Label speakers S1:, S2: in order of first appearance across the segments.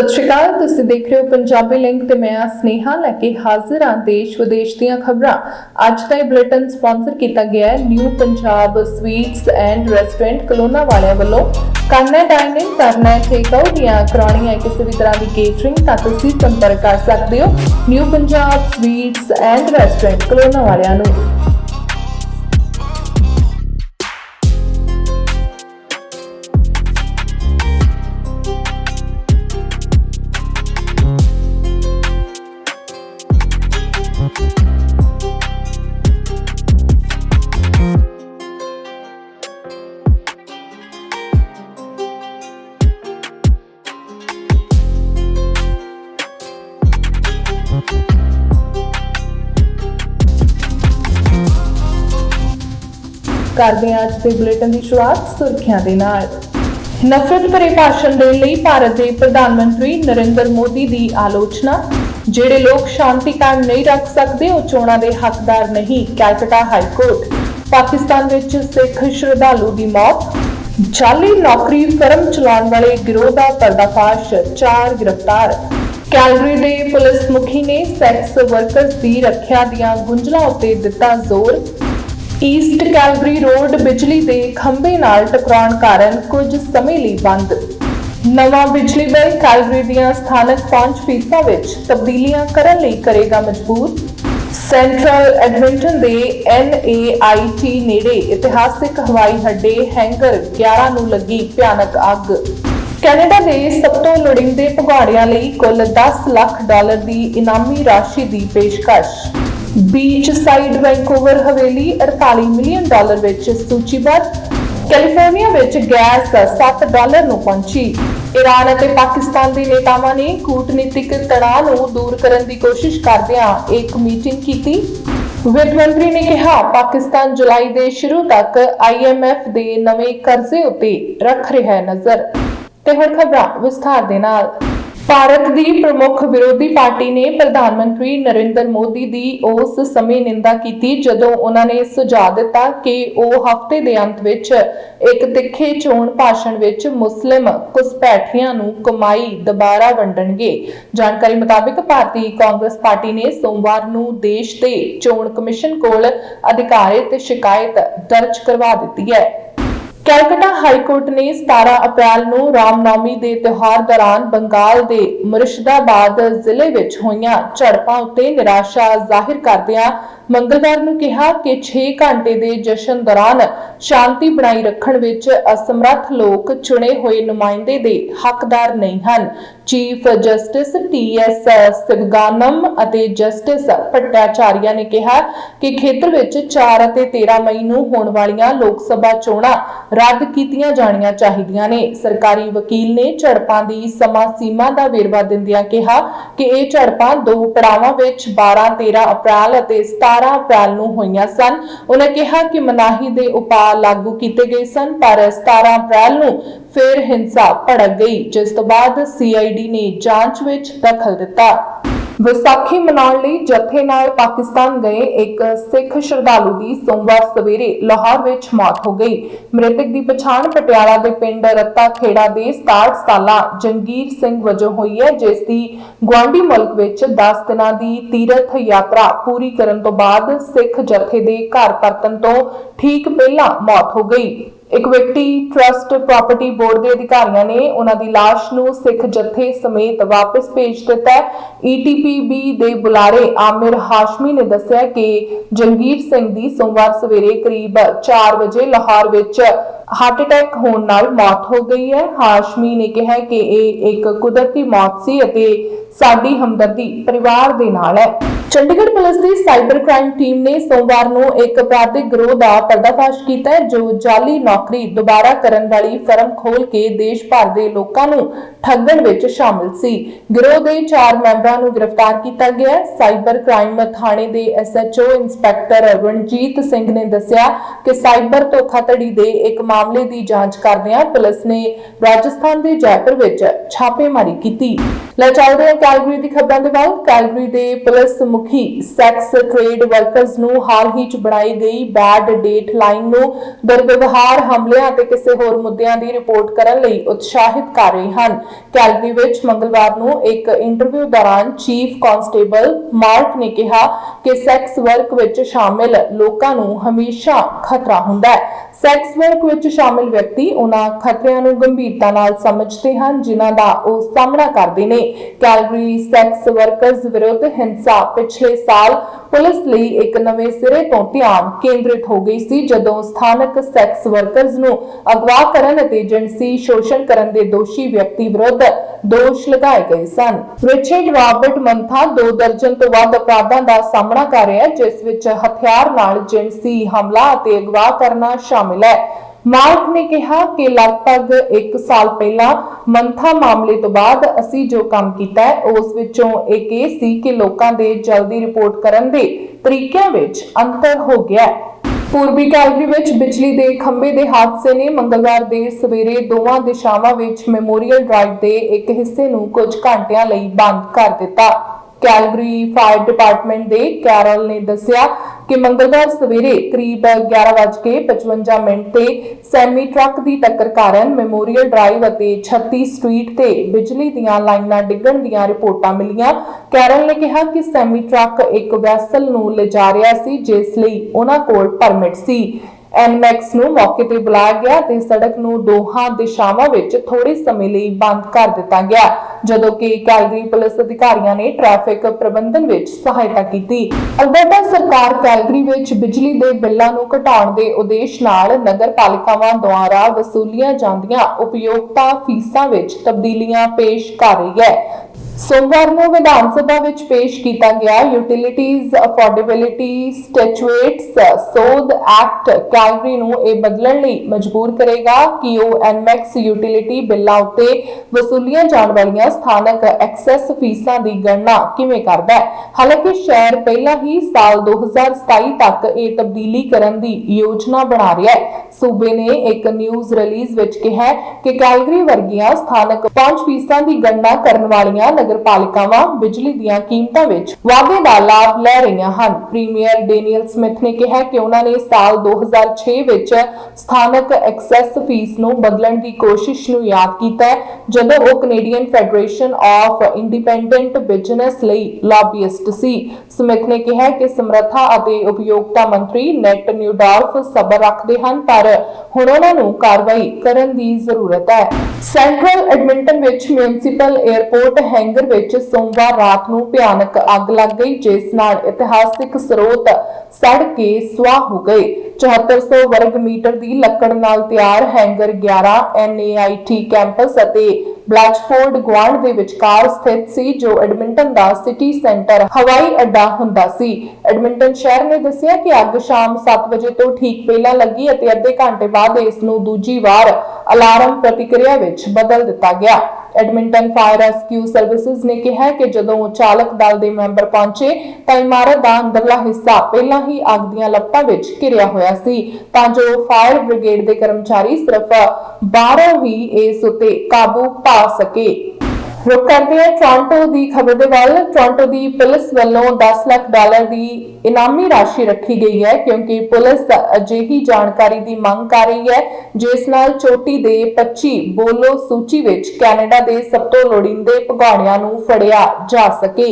S1: ਸਤਿ ਸ਼੍ਰੀ ਅਕਾਲ, ਤੁਸੀਂ ਦੇਖ ਰਹੇ ਹੋ ਪੰਜਾਬੀ ਲਿੰਕ ਤੇ ਮੈਂ ਆ ਸਨੇਹਾ, ਲੈ ਕੇ ਹਾਜ਼ਰ ਹਾਂ ਦੇਸ਼ ਵਿਦੇਸ਼ ਦੀਆਂ ਖਬਰਾਂ। ਅੱਜ ਦਾ ਇਹ ਬੁਲੇਟਿਨ ਸਪਾਂਸਰ ਕੀਤਾ ਗਿਆ ਹੈ new Punjab sweets and restaurant Kalona ਵਾਲਿਆਂ ਵੱਲੋਂ। ਕਰਨਾ ਹੈ ਡਾਈਨਿੰਗ ਕਰਨਾ ਹੈ ਟੇਕ ਆਊਟ ਜਾਂ ਕਰਾਉਣੀ ਹੈ ਕਿਸੇ ਵੀ ਤਰ੍ਹਾਂ ਦੀ ਕੇਟਰਿੰਗ ਤਾਂ ਤੁਸੀਂ ਸੰਪਰਕ ਕਰ ਸਕਦੇ ਹੋ new Punjab sweets and restaurant Kalona ਵਾਲਿਆਂ ਨੂੰ। ਕਰਦੇ ਹਾਂ ਅੱਜ ਦੇ ਬੁਲੇਟਿਨ ਦੀ ਸ਼ੁਰੂਆਤ ਸੁਰਖੀਆਂ ਦੇ ਨਾਲ। ਨਫ਼ਰਤ ਭਰੇ ਭਾਸ਼ਣ ਦੇਣ ਲਈ ਭਾਰਤ ਦੇ ਪ੍ਰਧਾਨ ਮੰਤਰੀ ਨਰਿੰਦਰ ਮੋਦੀ ਦੀ ਆਲੋਚਨਾ। ਜਿਹੜੇ ਲੋਕ ਸ਼ਾਂਤੀ ਕਾਇਮ ਨਹੀਂ ਰੱਖ ਸਕਦੇ, ਉਹ ਚੋਣਾਂ ਦੇ ਹੱਕਦਾਰ ਨਹੀਂ, ਕੈਲਕਟਾ ਹਾਈ ਕੋਰਟ। ਪਾਕਿਸਤਾਨ ਵਿੱਚ ਸਿੱਖ ਸ਼ਰਧਾਲੂ ਦੀ ਮੌਤ। ਜਾਲੀ ਨੌਕਰੀ ਫਰਮ ਚਲਾਉਣ ਵਾਲੇ ਗਿਰੋਹ ਦਾ ਪਰਦਾਫਾਸ਼, ਚਾਰ ਗ੍ਰਿਫਤਾਰ। ਕੈਲਗਰੀ ਦੇ ਪੁਲਿਸ ਮੁਖੀ ਨੇ ਸੈਕਸ ਵਰਕਰਸ ਦੀ ਰੱਖਿਆ ਦੀਆਂ ਗੁੰਝਲਾਂ ਉੱਤੇ ਦਿੱਤਾ ਜ਼ੋਰ। ਈਸਟ ਕੈਲਗਰੀ ਰੋਡ ਬਿਜਲੀ ਦੇ ਖੰਭੇ ਨਾਲ ਟਕਰਾਉਣ ਕਾਰਨ ਕੁਝ ਸਮੇਂ ਲਈ ਬੰਦ। ਨਵਾਂ ਬਿਜਲੀ ਬਿੱਲ ਕੈਲਗਰੀ ਦੀਆਂ ਸਥਾਨਕ ਪਹੁੰਚ ਫੀਸਾਂ ਵਿੱਚ ਤਬਦੀਲੀਆਂ ਕਰਨ ਲਈ ਕਰੇਗਾ ਮਜਬੂਰ। ਸੈਂਟਰਲ ਐਡਮਿੰਟਨ ਦੇ NAIT ਨੇੜੇ ਇਤਿਹਾਸਿਕ ਹਵਾਈ ਅੱਡੇ ਹੈਂਗਰ 11 ਨੂੰ ਲੱਗੀ ਭਿਆਨਕ ਅੱਗ। ਕੈਨੇਡਾ ਦੇ ਸਭ ਤੋਂ ਲੋੜੀਂਦੇ ਭਗੌੜਿਆਂ ਲਈ ਕੁੱਲ 10 ਲੱਖ ਡਾਲਰ ਦੀ ਇਨਾਮੀ ਰਾਸ਼ੀ ਦੀ ਪੇਸ਼ਕਸ਼। ਬੀਚ ਸਾਈਡ ਵੈਂਕੂਵਰ ਹਵੇਲੀ 48 ਮਿਲੀਅਨ ਡਾਲਰ ਵਿੱਚ ਸੂਚੀਬੱਧ। ਕੈਲੀਫੋਰਨੀਆ ਵਿੱਚ ਗੈਸ 7 ਡਾਲਰ ਨੂੰ ਪਹੁੰਚੀ। ਈਰਾਨ ਅਤੇ ਪਾਕਿਸਤਾਨ ਦੇ ਨੇਤਾਵਾਂ ਨੇ ਕੂਟਨੀਤਿਕ ਤਣਾਅ ਨੂੰ ਦੂਰ ਕਰਨ ਦੀ ਕੋਸ਼ਿਸ਼ ਕਰਦਿਆਂ ਇੱਕ ਮੀਟਿੰਗ ਕੀਤੀ। ਵਿੱਤ ਮੰਤਰੀ ਨੇ ਕਿਹਾ, ਪਾਕਿਸਤਾਨ ਜੁਲਾਈ ਦੇ ਸ਼ੁਰੂ ਤੱਕ IMF ਦੇ ਨਵੇਂ ਕਰਜ਼ੇ ਉੱਤੇ ਰੱਖ ਰਿਹਾ ਨਜ਼ਰ। ਤੇ ਹੁਣ ਖਬਰਾਂ ਵਿਸਥਾਰ ਦੇ ਨਾਲ। ਭਾਰਤ ਦੀ ਪ੍ਰਮੁੱਖ ਵਿਰੋਧੀ ਪਾਰਟੀ ਨੇ ਪ੍ਰਧਾਨ ਮੰਤਰੀ ਨਰਿੰਦਰ ਮੋਦੀ ਦੀ ਉਸ ਸਮੇਂ ਨਿੰਦਾ ਕੀਤੀ ਜਦੋਂ ਉਹਨਾਂ ਨੇ ਸੁਝਾਅ ਦਿੱਤਾ ਕਿ ਉਹ ਹਫ਼ਤੇ ਦੇ ਅੰਤ ਵਿੱਚ ਇੱਕ ਤਿੱਖੇ ਚੋਣ ਭਾਸ਼ਣ ਵਿੱਚ ਮੁਸਲਿਮ ਘੁਸਪੈਠੀਆਂ ਨੂੰ ਕਮਾਈ ਦੁਬਾਰਾ ਵੰਡਣਗੇ। ਜਾਣਕਾਰੀ ਮੁਤਾਬਕ ਭਾਰਤੀ ਕਾਂਗਰਸ ਪਾਰਟੀ ਨੇ ਸੋਮਵਾਰ ਨੂੰ ਦੇਸ਼ ਦੇ ਚੋਣ ਕਮਿਸ਼ਨ ਕੋਲ ਅਧਿਕਾਰਿਤ ਸ਼ਿਕਾਇਤ ਦਰਜ ਕਰਵਾ ਦਿੱਤੀ ਹੈ। ਕੈਲਕਟਾ ਹਾਈ ਕੋਰਟ ਨੇ 17 ਅਪ੍ਰੈਲ ਨੂੰ ਰਾਮਨੌਮੀ ਦੇ ਤਿਉਹਾਰ ਦੌਰਾਨ ਬੰਗਾਲ ਦੇ ਮੁਰਸ਼ਿਦਾਬਾਦ ਜ਼ਿਲ੍ਹੇ ਵਿੱਚ ਹੋਈਆਂ ਝੜਪਾਂ ਉੱਤੇ ਨਿਰਾਸ਼ਾ ਜ਼ਾਹਿਰ ਕਰਦਿਆਂ ਮੰਗਲਵਾਰ ਨੂੰ ਕਿਹਾ ਕਿ 6 ਘੰਟੇ ਦੇ ਜਸ਼ਨ ਦੌਰਾਨ ਸ਼ਾਂਤੀ ਬਣਾਈ ਰੱਖਣ ਵਿੱਚ ਅਸਮਰੱਥ ਲੋਕ ਚੁਣੇ ਹੋਏ ਨੁਮਾਇੰਦੇ ਦੇ ਹੱਕਦਾਰ ਨਹੀਂ ਹਨ। ਚੀਫ ਜਸਟਿਸ ਟੀਐਸ ਸਿਵਗਾਨਮ ਅਤੇ ਜਸਟਿਸ ਭੱਟਾਚਾਰੀਆ ਨੇ ਕਿਹਾ ਕਿ ਖੇਤਰ ਵਿੱਚ 4 ਅਤੇ 13 ਮਈ ਨੂੰ ਹੋਣ ਵਾਲੀਆਂ ਲੋਕ ਸਭਾ ਚੋਣਾਂ ਰੱਦ ਕੀਤੀਆਂ ਜਾਣੀਆਂ ਚਾਹੀਦੀਆਂ ਨੇ। ਸਰਕਾਰੀ ਵਕੀਲ ਨੇ ਝੜਪਾਂ ਦੀ ਸਮਾਂ ਸੀਮਾ ਦਾ ਵੇਰਵਾ ਦਿੰਦਿਆਂ ਕਿਹਾ ਕਿ ਇਹ ਝੜਪਾਂ ਦੋ ਪੜਾਵਾਂ ਵਿੱਚ 12 13 ਅਪ੍ਰੈਲ ਅਤੇ 17 ਅਪ੍ਰੈਲ ਨੂੰ ਹੋਈਆਂ ਸਨ। ਉਹਨਾਂ ਕਿਹਾ ਕਿ ਮਨਾਹੀ ਦੇ ਉਪਾਅ ਲਾਗੂ ਕੀਤੇ ਗਏ ਸਨ, ਪਰ 17 ਅਪ੍ਰੈਲ ਨੂੰ ਫਿਰ ਹਿੰਸਾ ਭੜਕ ਗਈ, ਜਿਸ ਤੋਂ ਬਾਅਦ ਸੀਆਈਡੀ ਨੇ ਜਾਂਚ ਵਿੱਚ ਦਖਲ ਦਿੱਤਾ। ਵਿਸਾਖੀ ਮਨਾਉਣ ਲਈ ਜਥੇ ਨਾਲ ਪਾਕਿਸਤਾਨ ਗਏ ਇੱਕ ਸਿੱਖ ਸ਼ਰਧਾਲੂ ਦੀ ਸੋਮਵਾਰ ਸਵੇਰੇ ਲਾਹੌਰ ਵਿੱਚ ਮੌਤ ਹੋ ਗਈ। ਮ੍ਰਿਤਕ ਦੀ ਪਛਾਣ ਪਟਿਆਲਾ ਦੇ ਪਿੰਡ ਰੱਤਾ ਖੇੜਾ ਦੇ 67 ਸਾਲਾ ਜੰਗੀਰ ਸਿੰਘ ਵਜੋਂ ਹੋਈ ਹੈ, ਜਿਸ ਦੀ ਗੁਆਂਢੀ ਮੁਲਕ ਵਿੱਚ 10 ਦਿਨਾਂ ਦੀ ਤੀਰਥ ਯਾਤਰਾ ਪੂਰੀ ਕਰਨ ਤੋਂ ਬਾਅਦ ਸਿੱਖ ਜਥੇ ਦੇ ਘਰ ਪਰਤਣ ਤੋਂ ਠੀਕ ਪਹਿਲਾਂ ਮੌਤ ਹੋ ਗਈ। ਇਕਵਿਟੀ ਵਿਅਕਤੀ ਟਰਸਟ ਪ੍ਰਾਪਰਟੀ ਬੋਰਡ ਦੇ ਅਧਿਕਾਰੀਆਂ ਨੇ ਉਹਨਾਂ ਦੀ ਲਾਸ਼ ਨੂੰ ਸਿੱਖ ਜਥੇ ਸਮੇਤ ਵਾਪਸ ਭੇਜ ਦਿੱਤਾ ਹੈ। ਈਟੀਪੀਬੀ ਦੇ ਬੁਲਾਰੇ ਆਮਿਰ ਹਾਸ਼ਮੀ ਨੇ ਦੱਸਿਆ ਕਿ ਜੰਗੀਰ ਸਿੰਘ ਦੀ ਸੋਮਵਾਰ ਸਵੇਰੇ ਕਰੀਬ 4 ਵਜੇ ਲਾਹੌਰ ਵਿੱਚ ਹਾਰਟ ਅਟੈਕ ਹੋਣ ਨਾਲ ਮੌਤ ਹੋ ਗਈ ਹੈ। ਹਾਸ਼ਮੀ ਨੇ ਕਿਹਾ ਕਿ ਇਹ ਇੱਕ ਕੁਦਰਤੀ ਮੌਤ ਸੀ ਅਤੇ ਸਾਡੀ ਹਮਦਰਦੀ ਪਰਿਵਾਰ ਦੇ ਨਾਲ ਹੈ। ਚੰਡੀਗੜ੍ਹ ਪੁਲਿਸ ਦੀ ਸਾਈਬਰ ਕ੍ਰਾਈਮ ਟੀਮ ਨੇ ਸੋਮਵਾਰ ਨੂੰ ਇੱਕ ਅਪਰਾਧਿਕ ਗਰੋਹ ਦਾ ਪਰਦਾਫਾਸ਼ ਕੀਤਾ ਹੈ, ਜੋ ਜਾਲੀ ਨੌਕਰੀ ਦੁਬਾਰਾ ਕਰਨ ਵਾਲੀ ਫਰਮ ਖੋਲ ਕੇ ਦੇਸ਼ ਭਰ ਦੇ ਲੋਕਾਂ ਨੂੰ ਠੱਗਣ ਵਿੱਚ ਸ਼ਾਮਲ ਸੀ। ਗਰੋਹ ਦੇ 4 ਮੈਂਬਰਾਂ ਨੂੰ ਗ੍ਰਿਫਤਾਰ ਕੀਤਾ ਗਿਆ ਹੈ। ਸਾਈਬਰ ਕ੍ਰਾਈਮ ਥਾਣੇ ਦੇ ਐਸਐਚਓ ਇੰਸਪੈਕਟਰ ਰਣਜੀਤ ਸਿੰਘ ਨੇ ਦੱਸਿਆ ਕਿ ਸਾਈਬਰ ਧੋਖਾਧੜੀ ਦੇ ਇੱਕ ਮਾਮਲੇ ਦੀ ਜਾਂਚ ਕਰਦਿਆਂ ਪੁਲਿਸ ਨੇ ਰਾਜਸਥਾਨ ਦੇ ਜੈਪੁਰ ਵਿੱਚ ਛਾਪੇਮਾਰੀ ਕੀਤੀ। ਲੈ ਚੱਲਦੇ ਹਾਂ ਕੈਲਗਰੀ ਦੀ ਖਬਰਾਂ ਦੇ ਵੱਲ। ਕੈਲਗਰੀ ਦੇ ਪੁਲਿਸ ਮੁਖੀ ਸੈਕਸ ਟ੍ਰੇਡ ਵਰਕਰਸ ਨੂੰ ਹਾਲ ਹੀ ਚ ਬਣਾਈ ਗਈ ਬੈਡ ਡੇਟ ਲਾਈਨ ਨੂੰ ਦੁਰਵਿਵਹਾਰ ਹਮਲਿਆਂ ਅਤੇ ਕਿਸੇ ਹੋਰ ਮੁੱਦਿਆਂ ਦੀ ਰਿਪੋਰਟ ਕਰਨ ਲਈ ਉਤਸ਼ਾਹਿਤ ਕਰ ਰਹੇ ਹਨ। ਕੈਲਗਰੀ ਵਿੱਚ ਮੰਗਲਵਾਰ ਨੂੰ ਇੱਕ ਇੰਟਰਵਿਊ ਦੌਰਾਨ ਚੀਫ ਕਾਂਸਟੇਬਲ ਮਾਰਕ ਨੇ ਕਿਹਾ ਕਿ ਸੈਕਸ ਵਰਕ ਵਿੱਚ ਸ਼ਾਮਿਲ ਲੋਕਾਂ ਨੂੰ ਹਮੇਸ਼ਾ ਖਤਰਾ ਹੁੰਦਾ ਹੈ। ਸੈਕਸ ਵਰਕ ਵਿੱਚ ਸ਼ਾਮਿਲ ਵਿਅਕਤੀ ਉਹਨਾਂ ਖਤਰਿਆਂ ਨੂੰ ਗੰਭੀਰਤਾ ਨਾਲ ਸਮਝਦੇ ਹਨ, ਜਿਨ੍ਹਾਂ ਦਾ ਉਹ ਸਾਹਮਣਾ ਕਰਦੇ ਨੇ। ਕੈਲਗਰੀ ਸੈਕਸ ਵਰਕਰਸ ਵਿਰੁੱਧ ਹਿੰਸਾ ਪਿਛਲੇ ਸਾਲ ਪੁਲਿਸ ਲਈ ਇੱਕ ਨਵੇਂ ਸਿਰੇ ਤੋਂ ਧਿਆਨ ਕੇਂਦਰਿਤ ਹੋ ਗਈ ਸੀ, ਜਦੋਂ ਸਥਾਨਕ ਸੈਕਸ ਵਰਕਰਸ ਨੂੰ ਅਗਵਾ ਕਰਨ ਅਤੇ ਜਿਨਸੀ ਸ਼ੋਸ਼ਣ ਕਰਨ ਦੇ ਦੋਸ਼ੀ ਵਿਅਕਤੀ ਵਿਰੁੱਧ ਦੋਸ਼ ਲਗਾਏ ਗਏ ਸਨ। ਰਿਚਰਡ ਰਾਬਰਟ ਮੰਥਾ ਦੋ ਦਰਜਨ ਤੋਂ ਵੱਧ ਅਪਰਾਧਾਂ ਦਾ ਸਾਹਮਣਾ ਕਰ ਰਿਹਾ ਹੈ, ਜਿਸ ਵਿੱਚ ਹਥਿਆਰ ਨਾਲ ਜਿਨਸੀ ਹਮਲਾ ਅਤੇ ਅਗਵਾ ਕਰਨਾ ਸ਼ਾਮਿਲ ਹੈ। ਮਾਰਕ ਨੇ ਕਿਹਾ ਕਿ ਲਗਭਗ 1 ਸਾਲ ਪਹਿਲਾਂ ਮੰਥਾ ਮਾਮਲੇ ਤੋਂ ਬਾਅਦ ਅਸੀਂ ਜੋ ਕੰਮ ਕੀਤਾ ਹੈ, ਉਸ ਵਿੱਚੋਂ ਇੱਕ ਇਹ ਸੀ ਕਿ ਲੋਕਾਂ ਦੇ ਜਲਦੀ ਰਿਪੋਰਟ ਕਰਨ ਦੇ ਤਰੀਕਿਆਂ ਵਿੱਚ ਅੰਤਰ ਹੋ ਗਿਆ ਹੈ। ਪੂਰਬੀ ਕੈਲਗਰੀ ਵਿੱਚ ਬਿਜਲੀ ਦੇ ਖੰਭੇ ਦੇ ਹਾਦਸੇ ਨੇ ਮੰਗਲਵਾਰ ਦੇ ਸਵੇਰੇ ਦੋਵਾਂ ਦਿਸ਼ਾਵਾਂ ਵਿੱਚ ਮੈਮੋਰੀਅਲ ਡਰਾਈਵ ਦੇ ਇੱਕ ਹਿੱਸੇ ਨੂੰ ਕੁਝ ਘੰਟਿਆਂ ਲਈ ਬੰਦ ਕਰ ਦਿੱਤਾ। ਕੈਲਗਰੀ ਫਾਇਰ ਡਿਪਾਰਟਮੈਂਟ ਦੇ ਕੈਰਲ ਨੇ ਦੱਸਿਆ ਕਿ ਮੰਗਲਵਾਰ ਸਵੇਰੇ ਕਰੀਬ 11:55 ਮਿੰਟ ਤੇ ਸੈਮੀ ਟਰੱਕ ਦੀ ਟੱਕਰ ਕਾਰਨ ਮੈਮੋਰੀਅਲ ਡਰਾਈਵ ਅਤੇ 36 ਸਟਰੀਟ ਤੇ ਬਿਜਲੀ ਦੀਆਂ ਲਾਈਨਾਂ ਡਿੱਗਣ ਦੀਆਂ ਰਿਪੋਰਟਾਂ ਮਿਲੀਆਂ। ਕੈਰਲ ਨੇ ਕਿਹਾ ਕਿ ਸੈਮੀ ਟਰੱਕ ਇੱਕ ਵੈਸਲ ਨੂੰ ਲਿਜਾ ਰਿਹਾ ਸੀ, ਜਿਸ ਲਈ ਉਹਨਾਂ ਕੋਲ ਪਰਮਿਟ ਸੀ। ਐਨਮੈਕਸ ਨੂੰ ਮੌਕੇ ਤੇ ਬੁਲਾਇਆ ਗਿਆ ਤੇ ਸੜਕ ਨੂੰ ਦੋਹਾਂ ਦਿਸ਼ਾਵਾਂ ਵਿੱਚ ਥੋੜੇ ਸਮੇਂ ਲਈ ਬੰਦ ਕਰ ਦਿੱਤਾ ਗਿਆ, ਜਦੋਂ ਕਿ ਕੈਲਗਰੀ ਪੁਲਿਸ ਅਧਿਕਾਰੀਆਂ ਨੇ ਟ੍ਰੈਫਿਕ ਪ੍ਰਬੰਧਨ ਵਿੱਚ ਸਹਾਇਤਾ ਕੀਤੀ। ਅਲਬਰਟਾ, ਸਰਕਾਰ ਕੈਲਗਰੀ ਵਿੱਚ ਬਿਜਲੀ ਦੇ ਬਿੱਲਾਂ ਨੂੰ ਘਟਾਉਣ ਦੇ ਉਦੇਸ਼ ਨਾਲ ਨਗਰ ਪਾਲਿਕਾਵਾਂ ਦੁਆਰਾ ਵਸੂਲੀਆਂ ਜਾਂਦੀਆਂ ਉਪਯੋਗਤਾ ਫੀਸਾਂ ਵਿੱਚ ਤਬਦੀਲੀਆਂ ਪੇਸ਼ ਕਰ ਰਹੀ ਹੈ। ਸੋਮਵਾਰ ਨੂੰ ਵਿਧਾਨ ਸਭਾ ਵਿੱਚ ਪੇਸ਼ ਕੀਤਾ ਗਿਆ ਯੂਟਿਲਿਟੀਜ਼ ਅਫੋਰਡੇਬਿਲਿਟੀ ਸਟੈਚੂਏਟਸ, ਸੋਧ ਐਕਟ ਕੈਲਗਰੀ ਨੂੰ ਇਹ ਬਦਲਣ ਲਈ ਮਜਬੂਰ ਕਰੇਗਾ ਕਿ ਉਹ ਐਨਮੈਕਸ ਯੂਟਿਲਿਟੀ ਬਿੱਲਾਂ ਉੱਤੇ ਵਸੂਲੀਆਂ ਜਾਣ ਵਾਲੀਆਂ ਸਥਾਨਕ ਐਕਸੈਸ ਫੀਸਾਂ ਦੀ ਗਣਨਾ ਕਿਵੇਂ ਕਰਦਾ ਹੈ? ਹਾਲਾਂਕਿ ਸ਼ਹਿਰ ਪਹਿਲਾਂ ਹੀ ਸਾਲ 2027 ਤੱਕ ਇਹ ਤਬਦੀਲੀ ਕਰਨ ਦੀ ਯੋਜਨਾ ਬਣਾ ਰਿਹਾ ਹੈ। ਸੂਬੇ ਨੇ ਇੱਕ ਨਿਊਜ਼ ਰਿਲੀਜ਼ ਵਿੱਚ ਕਿਹਾ ਕਿ ਕੈਲਗਰੀ ਵਰਗੀਆਂ ਸਥਾਨਕ 5 ਫੀਸਾਂ ਦੀ ਗਣਨਾ ਕਰਨ ਵਾਲੀਆਂ ਨਗਰਪਾਲਿਕਾਵਾਂ ਬਿਜਲੀ ਦੀਆਂ ਕੀਮਤਾਂ ਵਿੱਚ ਵਾਧੇ ਦਾ ਲਾਭ ਲੈ ਰਹੀਆਂ ਹਨ। ਪ੍ਰੀਮੀਅਰ ਡੇਨੀਅਲ ਸਮਿਥ ਨੇ ਕਿਹਾ ਕਿ ਉਹਨਾਂ ਨੇ ਸਾਲ 2006 ਵਿੱਚ ਸਥਾਨਕ ਐਕਸੈਸ ਫੀਸ ਨੂੰ ਬਦਲਣ ਦੀ ਕੋਸ਼ਿਸ਼ ਨੂੰ ਯਾਦ ਕੀਤਾ ਜਦੋਂ ਉਹ Canadian Federation of Independent Business ਲਈ ਲੌਬੀਇਸਟ ਸੀ। ਸਮਿਥ ਨੇ ਕਿਹਾ ਕਿ ਸਮਰੱਥਾ ਅਤੇ ਉਪਯੋਗਤਾ ਮੰਤਰੀ ਨੈਟ ਨਿਊਡਾਰਫ ਸਬਰ ਰੱਖਦੇ ਹਨ, ਪਰ ਹੁਣ ਉਹਨਾਂ ਨੂੰ ਕਾਰਵਾਈ ਕਰਨ ਦੀ ਜ਼ਰੂਰਤ ਹੈ। ਸੈਂਟਰਲ ਐਡਮਿੰਟਨ ਵਿੱਚ ਮਿਊਨਿਸਪਲ 에ਅਰਪੋਰਟ ਹੈਂਗਰ ਵਿੱਚ ਸੋਮਵਾਰ ਰਾਤ ਨੂੰ ਭਿਆਨਕ ਅੱਗ ਲੱਗ ਗਈ, ਜਿਸ ਨਾਲ ਇਤਿਹਾਸਿਕ ਸਰੋਤ ਸੜ ਕੇ ਸੁਆਹ ਹੋ ਗਏ। 7400 ਵਰਗ ਮੀਟਰ ਦੀ ਲੱਕੜ ਨਾਲ ਤਿਆਰ ਹੈਂਗਰ 11 NAIT ਕੈਂਪਸ ਅਤੇ ਬਲੈਚਫੋਰਡ ਗੁਆਂਢ ਦੇ ਵਿਚਕਾਰ ਸਥਿਤ ਸੀ, ਜੋ ਐਡਮਿੰਟਨ ਦਾ ਸਿਟੀ ਸੈਂਟਰ ਹਵਾਈ ਅੱਡਾ ਹੁੰਦਾ ਸੀ। ਐਡਮਿੰਟਨ ਸ਼ਹਿਰ ਨੇ ਦੱਸਿਆ ਕਿ ਅੱਗ ਸ਼ਾਮ 7 ਵਜੇ ਤੋਂ ਠੀਕ ਪਹਿਲਾਂ ਲੱਗੀ ਅਤੇ ਅੱਧੇ ਘੰਟੇ ਬਾਅਦ ਇਸ ਨੂੰ ਦੂਜੀ ਵਾਰ ਅਲਾਰਮ ਪ੍ਰਤੀਕਿਰਿਆ ਵਿੱਚ ਬਦਲ ਦਿੱਤਾ ਗਿਆ। ਐਡਮਿੰਟਨ ਫਾਇਰ ਰੈਸਕਿਊ ਸਰਵਿਸਿਜ਼ ਨੇ ਕਿਹਾ ਕਿ ਜਦੋਂ ਚਾਲਕ ਦਲ ਦੇ ਮੈਂਬਰ ਪਹੁੰਚੇ, ਤਾਂ ਇਮਾਰਤ ਦਾ ਅੰਦਰਲਾ ਹਿੱਸਾ ਪਹਿਲਾਂ ਹੀ ਅੱਗ ਦੀਆਂ ਲਪਟਾਂ ਵਿੱਚ ਘਿਰਿਆ ਹੋਇਆ ਸੀ। ਤਾਂ ਜੋ ਫਾਇਰ ਬ੍ਰਿਗੇਡ ਦੇ ਕਰਮਚਾਰੀ ਸਿਰਫ 12 ਹੀ ਇਸ ਉੱਤੇ ਕਾਬੂ ਪਾ ਸਕੇ। ਰੁਕ ਕਰਦੇ ਹਾਂ ਟੋਰਾਂਟੋ ਦੀ ਖਬਰ ਦੇ ਵੱਲ। ਟੋਰਾਂਟੋ ਦੀ ਪੁਲਿਸ ਵੱਲੋਂ 10 ਲੱਖ ਡਾਲਰ ਦੀ ਇਨਾਮੀ ਰਾਸ਼ੀ ਰੱਖੀ ਗਈ ਹੈ ਕਿਉਂਕਿ ਪੁਲਿਸ ਅਜਿਹੀ ਜਾਣਕਾਰੀ ਦੀ ਮੰਗ ਕਰ ਰਹੀ ਹੈ, ਜਿਸ ਨਾਲ ਚੋਟੀ ਦੇ 25 ਬੋਲੋ ਸੂਚੀ ਵਿੱਚ ਕੈਨੇਡਾ ਦੇ ਸਭ ਤੋਂ ਲੋੜੀਂਦੇ ਭਗੌੜਿਆਂ ਨੂੰ ਫੜਿਆ ਜਾ ਸਕੇ।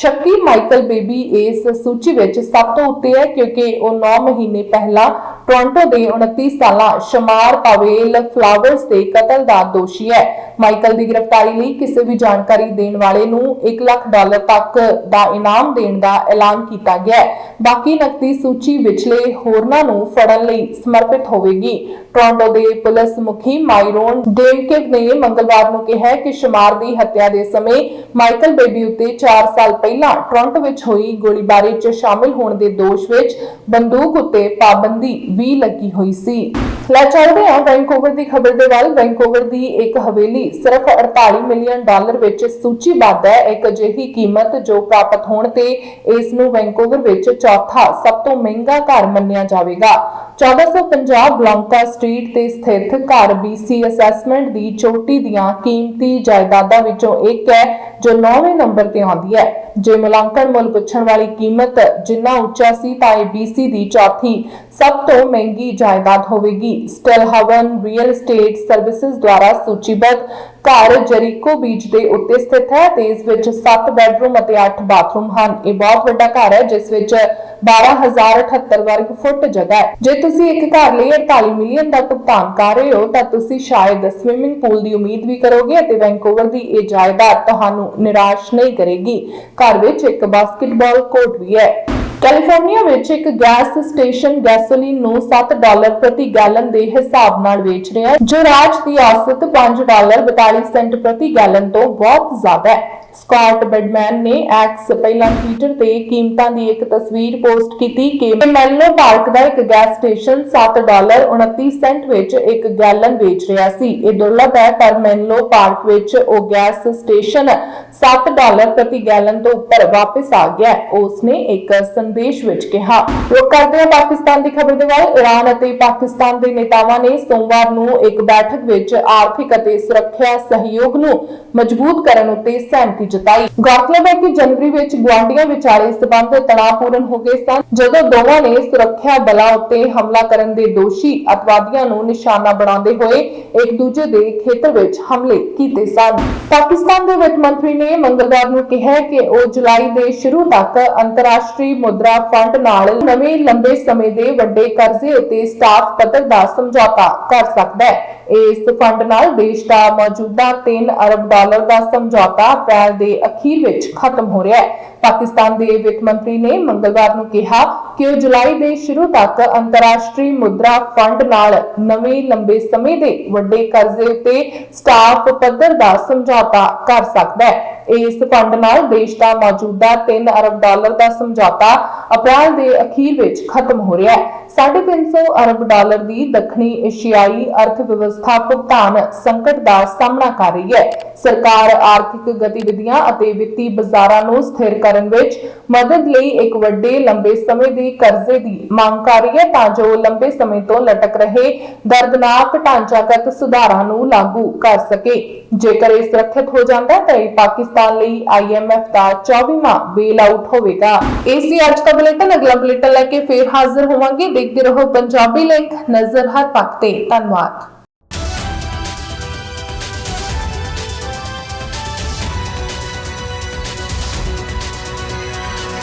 S1: ਸ਼ੱਕੀ ਮਾਈਕਲ ਬੇਬੀ ਇਸ ਸੂਚੀ ਵਿੱਚ ਸਭ ਤੋਂ ਉੱਤੇ ਹੈ ਕਿਉਂਕਿ ਉਹ 9 ਮਹੀਨੇ ਪਹਿਲਾਂ ਟੋਰਾਂਟੋ ਦੇ 29 ਸਾਲਾਂ ਸ਼ਮਾਰ ਪਾਵੇਲ ਫਲਾਵਰਸ ਦੇ ਕਤਲ ਦਾ ਦੋਸ਼ੀ ਹੈ। ਮਾਈਕਲ ਦੀ ਗ੍ਰਿਫਤਾਰੀ ਲਈ ਕਿਸੇ ਵੀ ਜਾਣਕਾਰੀ ਦੇਣ ਵਾਲੇ ਨੂੰ 1 ਲੱਖ ਡਾਲਰ ਤੱਕ ਦਾ ਇਨਾਮ ਦੇਣ ਦਾ ਐਲਾਨ ਕੀਤਾ ਗਿਆ ਹੈ। ਬਾਕੀ ਨਕਦੀ ਸੂਚੀ ਵਿਚਲੇ ਹੋਰਨਾਂ ਨੂੰ ਫੜਨ ਲਈ ਸਮਰਪਿਤ ਹੋਵੇਗੀ। ਟੋਰਾਂਟੋ ਦੇ ਪੁਲਿਸ ਮੁਖੀ ਮਾਈਰੋਨ ਡੇਮਕਿਵ ਨੇ ਮੰਗਲਵਾਰ ਨੂੰ ਕਿਹਾ ਕਿ ਸ਼ਮਾਰ ਦੀ ਹੱਤਿਆ ਦੇ ਸਮੇਂ ਮਾਈਕਲ ਬੇਬੀ ਉੱਤੇ 4 ਸਾਲ ਪਹਿਲਾਂ ਟੋਰਾਂਟੋ ਵਿੱਚ ਹੋਈ ਗੋਲੀਬਾਰੀ 'ਚ ਸ਼ਾਮਿਲ ਹੋਣ ਦੇ ਦੋਸ਼ ਵਿੱਚ ਬੰਦੂਕ ਉੱਤੇ ਪਾਬੰਦੀ ਵੀ ਲੱਗੀ ਹੋਈ ਸੀ। ਲੈ ਚੱਲਦੇ ਹਾਂ ਵੈਂਕੂਵਰ ਦੀ ਖਬਰ ਦੇ ਵੱਲ ਵੈਂਕੂਵਰ ਦੀ ਇੱਕ ਹਵੇਲੀ ਸਿਰਫ 48 ਮਿਲੀਅਨ ਡਾਲਰ ਵਿੱਚ ਸੂਚੀਬੱਧ ਹੈ। ਇੱਕ ਅਜਿਹੀ ਕੀਮਤ ਜੋ ਪ੍ਰਾਪਤ ਹੋਣ ਤੇ ਇਸ ਨੂੰ ਵੈਂਕੂਵਰ ਵਿੱਚ ਚੌਥਾ ਸਭ ਤੋਂ ਮਹਿੰਗਾ ਘਰ ਮੰਨਿਆ ਜਾਵੇਗਾ। 1450 ਬਲੌਂਕਾ ਸਟਰੀਟ ਤੇ ਸਥਿਤ ਘਰ BC ਅਸੈਸਮੈਂਟ ਦੀ ਚੋਟੀ ਦੀਆਂ ਕੀਮਤੀ ਜਾਇਦਾਦਾਂ ਵਿੱਚੋਂ ਇੱਕ ਹੈ, ਜੋ 9ਵੇਂ ਨੰਬਰ ਤੇ ਆਉਂਦੀ ਹੈ। ਜੇ ਮੁਲਾਂਕਣ ਮੁੱਲ ਪੁੱਛਣ ਵਾਲੀ ਕੀਮਤ ਜਿੰਨਾ ਉੱਚਾ ਸੀ ਤਾਂ ਇਹ BC ਦੀ ਚੌਥੀ। ਸਭ ਤੋਂ ਮਹਿੰਗੀ ਜਾਇਦਾਦ ਹੋਵੇਗੀ। Still Haven Real Estate Services ਦੁਆਰਾ ਸੂਚੀਬੱਧ ਘਰ ਜਰੀਕੋ ਬੀਚ ਦੇ ਉੱਤੇ ਸਥਿਤ ਹੈ ਤੇ ਇਸ ਵਿੱਚ 7 ਬੈੱਡਰੂਮ ਅਤੇ 8 ਬਾਥਰੂਮ ਹਨ। ਇਹ ਬਹੁਤ ਵੱਡਾ ਘਰ ਹੈ, ਜਿਸ ਵਿੱਚ 12078 ਵਰਗ ਫੁੱਟ ਜਗ੍ਹਾ ਹੈ। ਜੇ ਤੁਸੀਂ ਇੱਕ ਘਰ ਲਈ 48 ਮਿਲੀਅਨ ਦਾ ਭੁਗਤਾਨ ਕਰ ਰਹੇ ਹੋ, ਤਾਂ ਤੁਸੀਂ ਸ਼ਾਇਦ ਸਵਿਮਿੰਗ ਪੂਲ ਦੀ ਉਮੀਦ ਵੀ ਕਰੋਗੇ ਅਤੇ ਵੈਂਕੂਵਰ ਦੀ ਇਹ ਜਾਇਦਾਦ ਤੁਹਾਨੂੰ ਨਿਰਾਸ਼ ਨਹੀਂ ਕਰੇਗੀ। ਘਰ ਵਿੱਚ ਇੱਕ ਬਾਸਕਟਬਾਲ ਕੋਰਟ ਵੀ ਹੈ। ਕੈਲੀਫੋਰਨੀਆ ਵਿੱਚ ਇੱਕ ਗੈਸ ਸਟੇਸ਼ਨ ਗੈਸੋਲੀਨ ਨੂੰ 7 ਡਾਲਰ ਪ੍ਰਤੀ ਗੈਲਨ ਦੇ ਹਿਸਾਬ ਨਾਲ ਵੇਚ ਰਿਹਾ ਹੈ, ਜੋ ਰਾਜ ਦੀ ਔਸਤ 5 ਡਾਲਰ 42 ਸੈਂਟ ਪ੍ਰਤੀ ਗੈਲਨ ਤੋਂ ਬਹੁਤ ਜ਼ਿਆਦਾ ਹੈ ਸਕਾਟ ਬੈਡਮੈਨ ਨੇ ਐਕਸ ਪਹਿਲਾਂ ਟਵਿੱਟਰ ਤੇ ਕੀਮਤਾਂ ਦੀ ਇੱਕ ਤਸਵੀਰ ਪੋਸਟ ਕੀਤੀ ਕਿ ਮੈਲਨੋ ਪਾਰਕ ਦਾ ਇੱਕ ਗੈਸ ਸਟੇਸ਼ਨ 7 ਡਾਲਰ 29 ਸੈਂਟ ਵਿੱਚ ਇੱਕ ਗੈਲਨ ਵੇਚ ਰਿਹਾ ਸੀ ਇਹ ਦੁਰਲੱਭ ਹੈ, ਪਰ ਮੈਲਨੋ ਪਾਰਕ ਵਿੱਚ ਉਹ ਗੈਸ ਸਟੇਸ਼ਨ 7 ਡਾਲਰ ਪ੍ਰਤੀ ਗੈਲਨ ਤੋਂ ਉੱਪਰ ਵਾਪਸ ਆ ਗਿਆ ਹੈ। ਉਸ ਨੇ ਇੱਕ ਸੰਦੇਸ਼ ਵਿੱਚ ਕਿਹਾ। ਰੁਕ ਕਰਦੇ ਹਾਂ ਪਾਕਿਸਤਾਨ ਦੀ ਖਬਰ ਦੇ ਵੱਲ ਈਰਾਨ ਅਤੇ ਪਾਕਿਸਤਾਨ ਦੇ ਨੇਤਾਵਾਂ ਨੇ ਸੋਮਵਾਰ ਨੂੰ ਇੱਕ ਬੈਠਕ ਵਿੱਚ ਆਰਥਿਕ ਅਤੇ ਸੁਰੱਖਿਆ ਸਹਿਯੋਗ ਨੂੰ ਮਜ਼ਬੂਤ ਕਰਨ ਉੱਤੇ ਸਹਿਮਤੀ ਜਤਾਈ। ਗੌਰਤਲਬ ਹੈ ਕਿ ਜਨਵਰੀ ਵਿੱਚ ਗੁਆਂਢੀਆਂ ਵਿਚਾਲੇ ਸਬੰਧ ਤਣਾਅਪੂਰਨ ਹੋ ਗਏ ਸਨ, ਜਦੋਂ ਦੋਵਾਂ ਨੇ ਸੁਰੱਖਿਆ ਬਲਾਂ ਉੱਤੇ ਹਮਲਾ ਕਰਨ ਦੇ ਦੋਸ਼ੀ ਅਤਵਾਦੀਆਂ ਨੂੰ ਨਿਸ਼ਾਨਾ ਬਣਾਉਂਦੇ ਹੋਏ ਇੱਕ ਦੂਜੇ ਦੇ ਖੇਤਰ ਵਿੱਚ ਹਮਲੇ ਕੀਤੇ ਸਨ। ਪਾਕਿਸਤਾਨ ਦੇ ਵਿੱਤ ਮੰਤਰੀ ਨੇ ਮੰਗਲਵਾਰ ਨੂੰ ਕਿਹਾ ਕਿ ਉਹ ਜੁਲਾਈ ਦੇ ਸ਼ੁਰੂ ਤੱਕ ਅੰਤਰਰਾਸ਼ਟਰੀ ਮੁਦਰਾ ਫੰਡ ਨਾਲ ਨਵੇਂ ਲੰਬੇ ਸਮੇਂ ਦੇ ਵੱਡੇ ਕਰਜ਼ੇ ਉੱਤੇ ਸਟਾਫ ਪੱਧਰ ਦਾ ਸਮਝੌਤਾ ਕਰ ਸਕਦਾ ਹੈ। ਇਸ ਫੰਡ ਨਾਲ ਦੇਸ਼ ਦਾ ਮੌਜੂਦਾ 3 ਅਰਬ ਡਾਲਰ ਦਾ ਸਮਝੌਤਾ ਅਪ੍ਰੈਲ ਦੇ ਅਖੀਰ ਵਿੱਚ ਖਤਮ ਹੋ ਰਿਹਾ ਹੈ। ਪਾਕਿਸਤਾਨ ਦੇ ਵਿੱਤ ਮੰਤਰੀ ਨੇ ਮੰਗਲਵਾਰ ਨੂੰ ਕਿਹਾ ਕਿ ਉਹ ਜੁਲਾਈ ਦੇ ਸ਼ੁਰੂ ਤੱਕ ਅੰਤਰਰਾਸ਼ਟਰੀ ਮੁਦਰਾ ਫੰਡ ਨਾਲ ਨਵੇਂ ਲੰਬੇ ਸਮੇਂ ਦੇ ਵੱਡੇ ਕਰਜ਼ੇ ਤੇ ਸਟਾਫ ਪੱਧਰ ਦਾ ਸਮਝੌਤਾ ਕਰ ਸਕਦਾ ਹੈ। ਇਸ ਫੰਡ ਨਾਲ ਦੇਸ਼ ਦਾ ਮੌਜੂਦਾ 3 ਅਰਬ ਡਾਲਰ ਦਾ ਸਮਝੌਤਾ ਅਪ੍ਰੈਲ ਦੇ ਅਖੀਰ ਵਿੱਚ ਖਤਮ ਹੋ ਰਿਹਾ ਹੈ। 350 ਅਰਬ ਡਾਲਰ ਦੀ ਦੱਖਣੀ ਏਸ਼ੀਆਈ ਅਰਥ ਵਿਵਸਥਾ ਭੁਗਤਾਨ ਸੰਕਟ ਦਾ ਸਾਹਮਣਾ ਕਰ ਰਹੀ ਹੈ। ਸਰਕਾਰ ਆਰਥਿਕ ਗਤੀਵਿਧੀਆਂ ਅਤੇ ਵਿੱਤੀ ਬਾਜ਼ਾਰਾਂ ਨੂੰ ਸਥਿਰ ਕਰਨ ਵਿੱਚ ਮਦਦ ਲਈ ਇੱਕ ਵੱਡੇ ਲੰਬੇ ਸਮੇਂ ਦੇ ਕਰਜ਼ੇ ਦੀ ਮੰਗ ਕਰ ਰਹੀ ਹੈ ਤਾਂ ਜੋ ਲੰਬੇ ਸਮੇਂ ਤੋਂ ਲਟਕ ਰਹੇ ਦਰਦਨਾਕ ਢਾਂਚਾਗਤ ਸੁਧਾਰਾਂ ਨੂੰ ਲਾਗੂ ਕਰ ਸਕੇ। ਜੇਕਰ ਇਹ ਸੁਰੱਖਿਅਤ ਹੋ ਜਾਂਦਾ ਤਾਂ ਇਹ ਪਾਕਿਸਤਾਨ ਲਈ IMF ਦਾ 24ਵਾਂ ਬੇਲ ਆਊਟ ਹੋਵੇਗਾ। ਇਹ ਸੀ ਅੱਜ ਦਾ ਬੁਲੇਟਿਨ, ਅਗਲਾ ਬੁਲੇਟਿਨ ਲੈ ਕੇ ਫੇਰ ਹਾਜ਼ਰ ਹੋਵਾਂਗੇ। ਦੇਖਦੇ ਰਹੋ ਪੰਜਾਬੀ ਲਿੰਕ ਨਜ਼ਰ ਹਰ ਪੱਖ ਤੇ। ਧੰਨਵਾਦ।